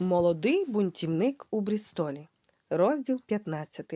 Молодий бунтівник у Брістолі. Розділ 15.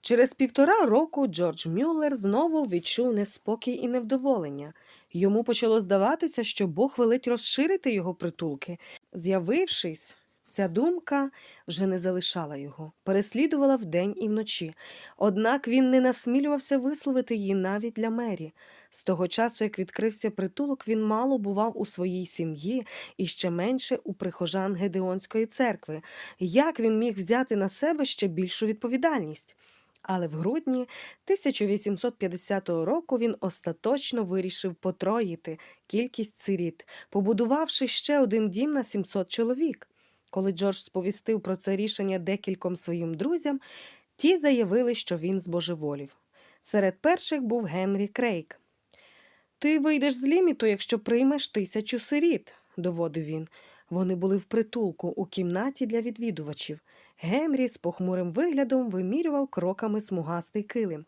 Через півтора року Джордж Мюллер знову відчув неспокій і невдоволення. Йому почало здаватися, що Бог велить розширити його притулки. З'явившись, ця думка вже не залишала його, переслідувала вдень і вночі. Однак він не насмілювався висловити її навіть для Мері. З того часу, як відкрився притулок, він мало бував у своїй сім'ї і ще менше у прихожан Гедеонської церкви. Як він міг взяти на себе ще більшу відповідальність? Але в грудні 1850 року він остаточно вирішив потроїти кількість сиріт, побудувавши ще один дім на 700 чоловік. Коли Джордж сповістив про це рішення декільком своїм друзям, ті заявили, що він збожеволів. Серед перших був Генрі Крейг. Ти вийдеш з ліміту, якщо приймеш тисячу сиріт, доводив він. Вони були в притулку у кімнаті для відвідувачів. Генрі з похмурим виглядом вимірював кроками смугастий килим.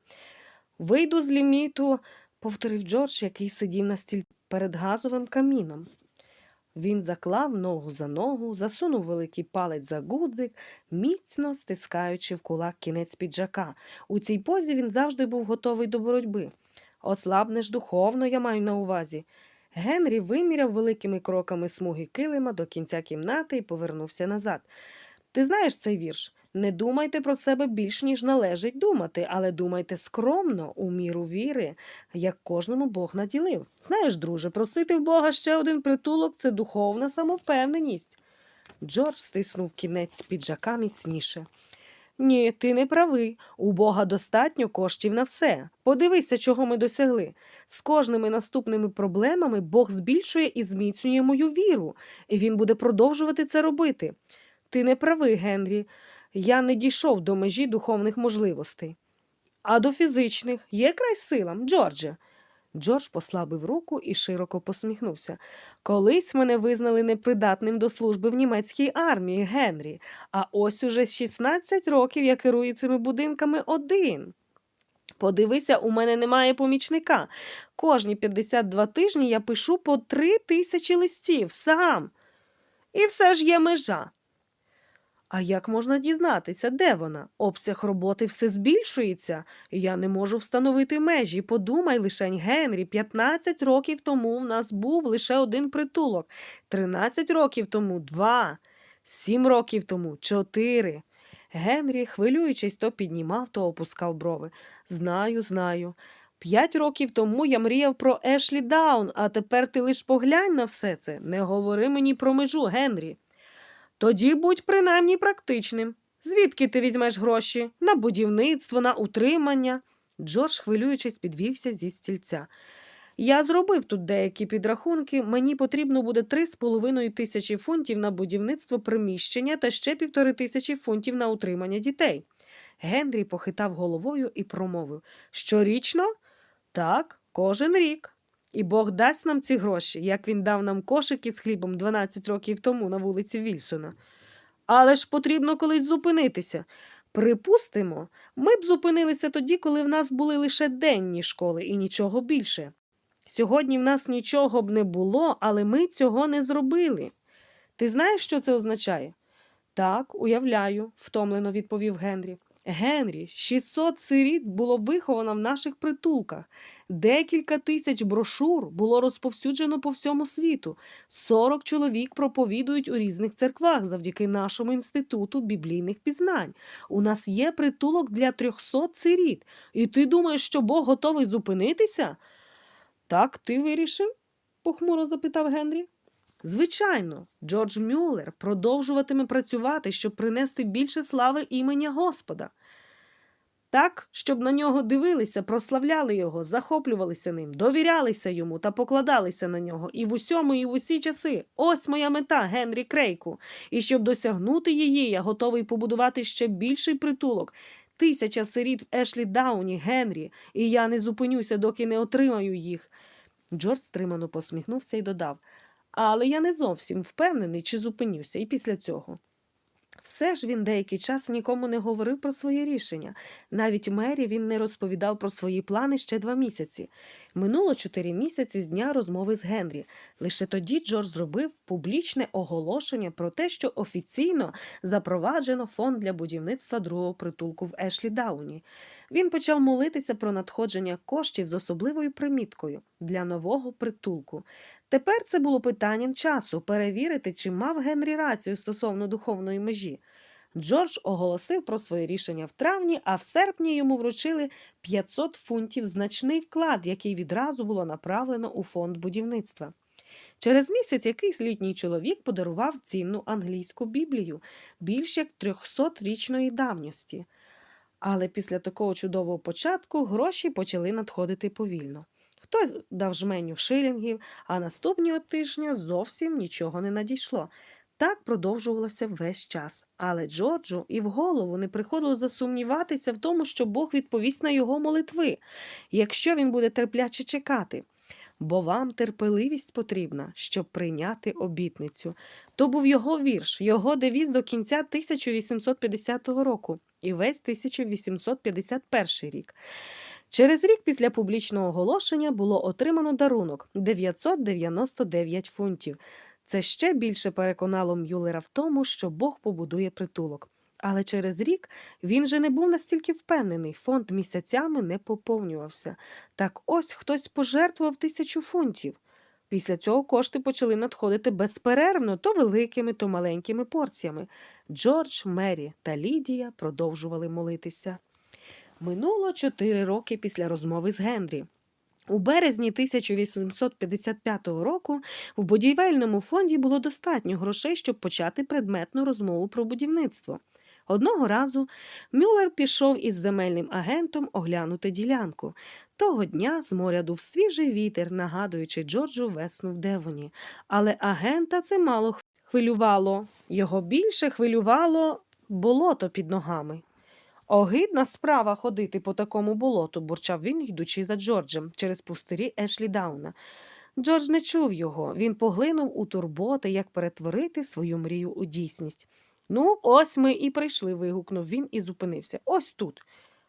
Вийду з ліміту, повторив Джордж, який сидів на стіль перед газовим каміном. Він заклав ногу за ногу, засунув великий палець за гудзик, міцно стискаючи в кулак кінець піджака. У цій позі він завжди був готовий до боротьби. Ослабнеш духовно, я маю на увазі. Генрі виміряв великими кроками смуги килима до кінця кімнати і повернувся назад. Ти знаєш цей вірш? Не думайте про себе більш, ніж належить думати, але думайте скромно, у міру віри, як кожному Бог наділив. Знаєш, друже, просити в Бога ще один притулок це духовна самовпевненість. Джордж стиснув кінець піджака міцніше. Ні, ти не правий. У Бога достатньо коштів на все. Подивися, чого ми досягли. З кожними наступними проблемами Бог збільшує і зміцнює мою віру, і він буде продовжувати це робити. Ти не правий, Генрі. Я не дійшов до межі духовних можливостей. А до фізичних є край силам, Джордже. Джордж послабив руку і широко посміхнувся. Колись мене визнали непридатним до служби в німецькій армії, Генрі, а ось уже 16 років я керую цими будинками один. Подивися, у мене немає помічника. Кожні 52 тижні я пишу по три тисячі листів сам. І все ж є межа. А як можна дізнатися, де вона? Обсяг роботи все збільшується. Я не можу встановити межі. Подумай лишень, Генрі, 15 років тому в нас був лише один притулок, 13 років тому два, 7 років тому чотири. Генрі, хвилюючись, то піднімав, то опускав брови. Знаю, знаю. П'ять років тому я мріяв про Ешлі Даун, а тепер ти лиш поглянь на все це. Не говори мені про межу, Генрі. Тоді будь принаймні практичним. Звідки ти візьмеш гроші? На будівництво, на утримання. Джордж, хвилюючись, підвівся зі стільця. Я зробив тут деякі підрахунки. Мені потрібно буде три з половиною тисячі фунтів на будівництво приміщення та ще півтори тисячі фунтів на утримання дітей. Генрі похитав головою і промовив Щорічно? Так, кожен рік. І Бог дасть нам ці гроші, як він дав нам кошики з хлібом 12 років тому на вулиці Вільсона. Але ж потрібно колись зупинитися. Припустимо, ми б зупинилися тоді, коли в нас були лише денні школи і нічого більше. Сьогодні в нас нічого б не було, але ми цього не зробили. Ти знаєш, що це означає? Так, уявляю, втомлено відповів Генрі. Генрі, 600 сиріт було виховано в наших притулках. Декілька тисяч брошур було розповсюджено по всьому світу. 40 чоловік проповідують у різних церквах завдяки нашому інституту біблійних пізнань. У нас є притулок для 300 сиріт. І ти думаєш, що Бог готовий зупинитися? Так, ти вирішив? похмуро запитав Генрі. Звичайно, Джордж Мюллер продовжуватиме працювати, щоб принести більше слави імені Господа. Так, щоб на нього дивилися, прославляли його, захоплювалися ним, довірялися йому та покладалися на нього і в усьому, і в усі часи. Ось моя мета, Генрі Крейку. І щоб досягнути її, я готовий побудувати ще більший притулок. Тисяча сиріт в Ешлі Дауні, Генрі, і я не зупинюся, доки не отримаю їх. Джордж стримано посміхнувся і додав. Але я не зовсім впевнений, чи зупинюся і після цього. Все ж він деякий час нікому не говорив про своє рішення. Навіть мері він не розповідав про свої плани ще два місяці. Минуло чотири місяці з дня розмови з Генрі. Лише тоді Джордж зробив публічне оголошення про те, що офіційно запроваджено фонд для будівництва другого притулку в Ешлі Дауні. Він почав молитися про надходження коштів з особливою приміткою для нового притулку. Тепер це було питанням часу перевірити, чи мав Генрі рацію стосовно духовної межі. Джордж оголосив про своє рішення в травні, а в серпні йому вручили 500 фунтів значний вклад, який відразу було направлено у фонд будівництва. Через місяць якийсь літній чоловік подарував цінну англійську біблію більш як 300-річної давності. Але після такого чудового початку гроші почали надходити повільно. Хтось дав жменю шилінгів, а наступного тижня зовсім нічого не надійшло. Так продовжувалося весь час, але Джорджу і в голову не приходило засумніватися в тому, що Бог відповість на його молитви, якщо він буде терпляче чекати. Бо вам терпеливість потрібна, щоб прийняти обітницю. То був його вірш, його девіз до кінця 1850 року і весь 1851 рік. Через рік після публічного оголошення було отримано дарунок 999 фунтів. Це ще більше переконало Мюллера в тому, що Бог побудує притулок. Але через рік він же не був настільки впевнений, фонд місяцями не поповнювався. Так ось хтось пожертвував тисячу фунтів. Після цього кошти почали надходити безперервно то великими, то маленькими порціями. Джордж, Мері та Лідія продовжували молитися. Минуло чотири роки після розмови з Генрі. У березні 1855 року в будівельному фонді було достатньо грошей, щоб почати предметну розмову про будівництво. Одного разу Мюллер пішов із земельним агентом оглянути ділянку. Того дня з моря дув свіжий вітер, нагадуючи Джорджу весну в Девоні. Але агента це мало хвилювало. Його більше хвилювало болото під ногами. Огидна справа ходити по такому болоту, бурчав він, йдучи за Джорджем через пустирі Ешлі Дауна. Джордж не чув його. Він поглинув у турботи, як перетворити свою мрію у дійсність. Ну, ось ми і прийшли. вигукнув він і зупинився. Ось тут.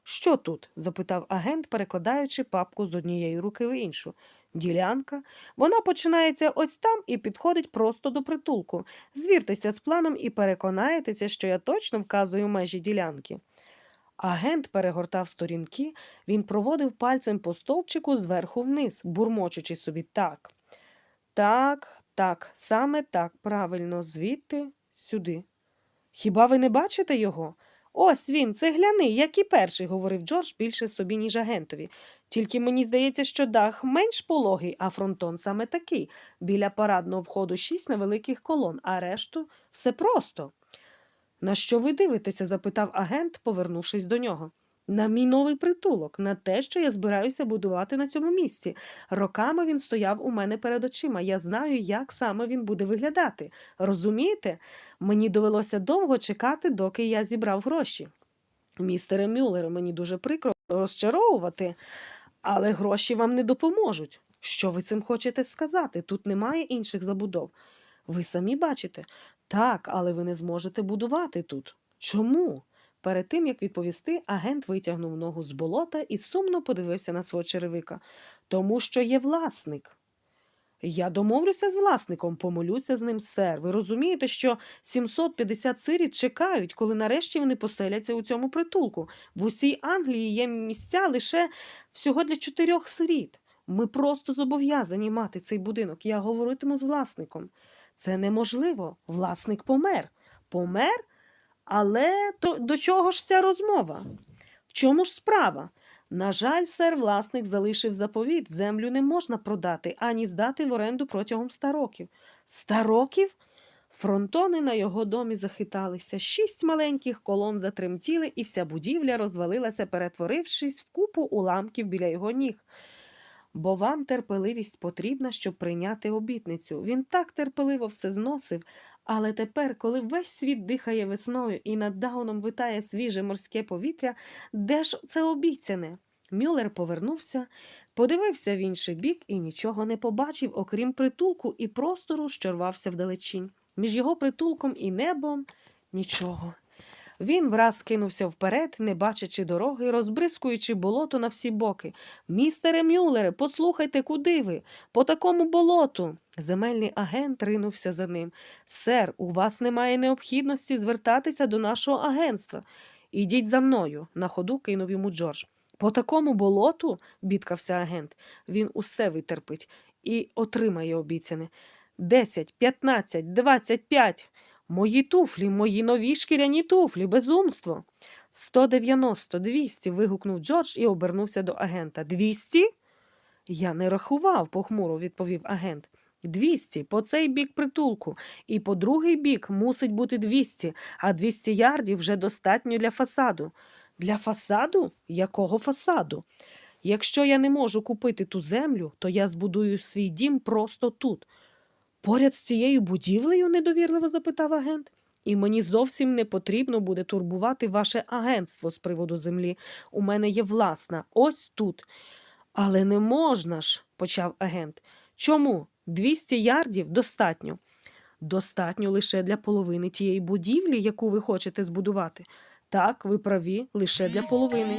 Що тут? запитав агент, перекладаючи папку з однієї руки в іншу. Ділянка. Вона починається ось там і підходить просто до притулку. Звіртеся з планом і переконаєтеся, що я точно вказую межі ділянки. Агент перегортав сторінки, він проводив пальцем по стовпчику зверху вниз, бурмочучи собі так. Так, так, саме так, правильно, звідти сюди. Хіба ви не бачите його? Ось він, цегляний, як і перший, говорив Джордж більше собі, ніж агентові. Тільки мені здається, що дах менш пологий, а фронтон саме такий. Біля парадного входу шість невеликих колон, а решту все просто. На що ви дивитеся? запитав агент, повернувшись до нього. На мій новий притулок, на те, що я збираюся будувати на цьому місці. Роками він стояв у мене перед очима. Я знаю, як саме він буде виглядати. Розумієте? Мені довелося довго чекати, доки я зібрав гроші. Містере Мюллере, мені дуже прикро розчаровувати, але гроші вам не допоможуть. Що ви цим хочете сказати? Тут немає інших забудов. Ви самі бачите, так, але ви не зможете будувати тут. Чому? Перед тим, як відповісти, агент витягнув ногу з болота і сумно подивився на свого черевика. Тому що є власник. Я домовлюся з власником, помолюся з ним, сер. Ви розумієте, що 750 сиріт чекають, коли нарешті вони поселяться у цьому притулку. В усій Англії є місця лише всього для чотирьох сиріт. Ми просто зобов'язані мати цей будинок. Я говоритиму з власником. Це неможливо. Власник помер. Помер? Але то, до чого ж ця розмова? В чому ж справа? На жаль, сер, власник залишив заповіт. Землю не можна продати ані здати в оренду протягом ста років. Ста років? Фронтони на його домі захиталися, шість маленьких колон затремтіли, і вся будівля розвалилася, перетворившись в купу уламків біля його ніг. Бо вам терпеливість потрібна, щоб прийняти обітницю. Він так терпеливо все зносив, але тепер, коли весь світ дихає весною і над дауном витає свіже морське повітря, де ж це обіцяне? Мюллер повернувся, подивився в інший бік і нічого не побачив, окрім притулку і простору, що рвався вдалечінь. Між його притулком і небом Нічого. Він враз кинувся вперед, не бачачи дороги, розбризкуючи болото на всі боки. Містере Мюллере, послухайте, куди ви? По такому болоту. Земельний агент ринувся за ним. Сер, у вас немає необхідності звертатися до нашого агентства. Ідіть за мною, на ходу кинув йому Джордж. По такому болоту, бідкався агент, він усе витерпить і отримає обіцяне. Десять, п'ятнадцять, двадцять п'ять. Мої туфлі, мої нові шкіряні туфлі, безумство. Сто дев'яносто, двісті. вигукнув Джордж і обернувся до агента. Двісті? Я не рахував, похмуро відповів агент. Двісті по цей бік притулку, і по другий бік мусить бути двісті, а двісті ярдів вже достатньо для фасаду. Для фасаду? Якого фасаду? Якщо я не можу купити ту землю, то я збудую свій дім просто тут. Поряд з цією будівлею? недовірливо запитав агент. І мені зовсім не потрібно буде турбувати ваше агентство з приводу землі. У мене є власна, ось тут. Але не можна ж, почав агент. Чому? 200 ярдів достатньо. Достатньо лише для половини тієї будівлі, яку ви хочете збудувати. Так, ви праві, лише для половини.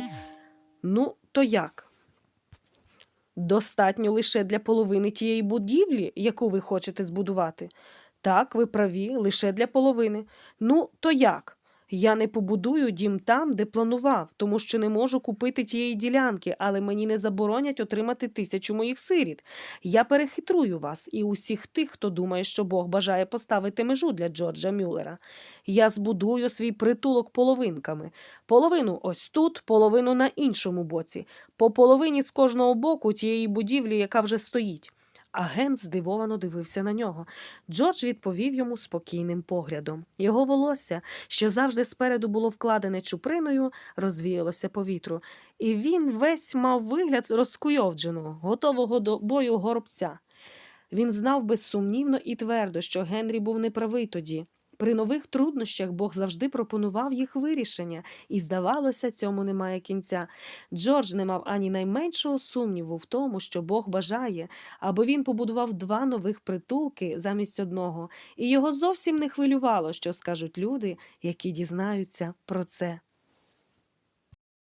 Ну, то як? Достатньо лише для половини тієї будівлі, яку ви хочете збудувати. Так, ви праві, лише для половини. Ну, то як? Я не побудую дім там, де планував, тому що не можу купити тієї ділянки, але мені не заборонять отримати тисячу моїх сиріт. Я перехитрую вас і усіх тих, хто думає, що Бог бажає поставити межу для Джорджа Мюллера. Я збудую свій притулок половинками. Половину ось тут, половину на іншому боці, по половині з кожного боку тієї будівлі, яка вже стоїть. Агент здивовано дивився на нього. Джордж відповів йому спокійним поглядом. Його волосся, що завжди спереду було вкладене чуприною, розвіялося по вітру, і він весь мав вигляд розкуйовдженого, готового до бою горобця. Він знав безсумнівно і твердо, що Генрі був неправий тоді. При нових труднощах Бог завжди пропонував їх вирішення, і, здавалося, цьому немає кінця. Джордж не мав ані найменшого сумніву в тому, що Бог бажає, аби він побудував два нових притулки замість одного, і його зовсім не хвилювало, що скажуть люди, які дізнаються про це.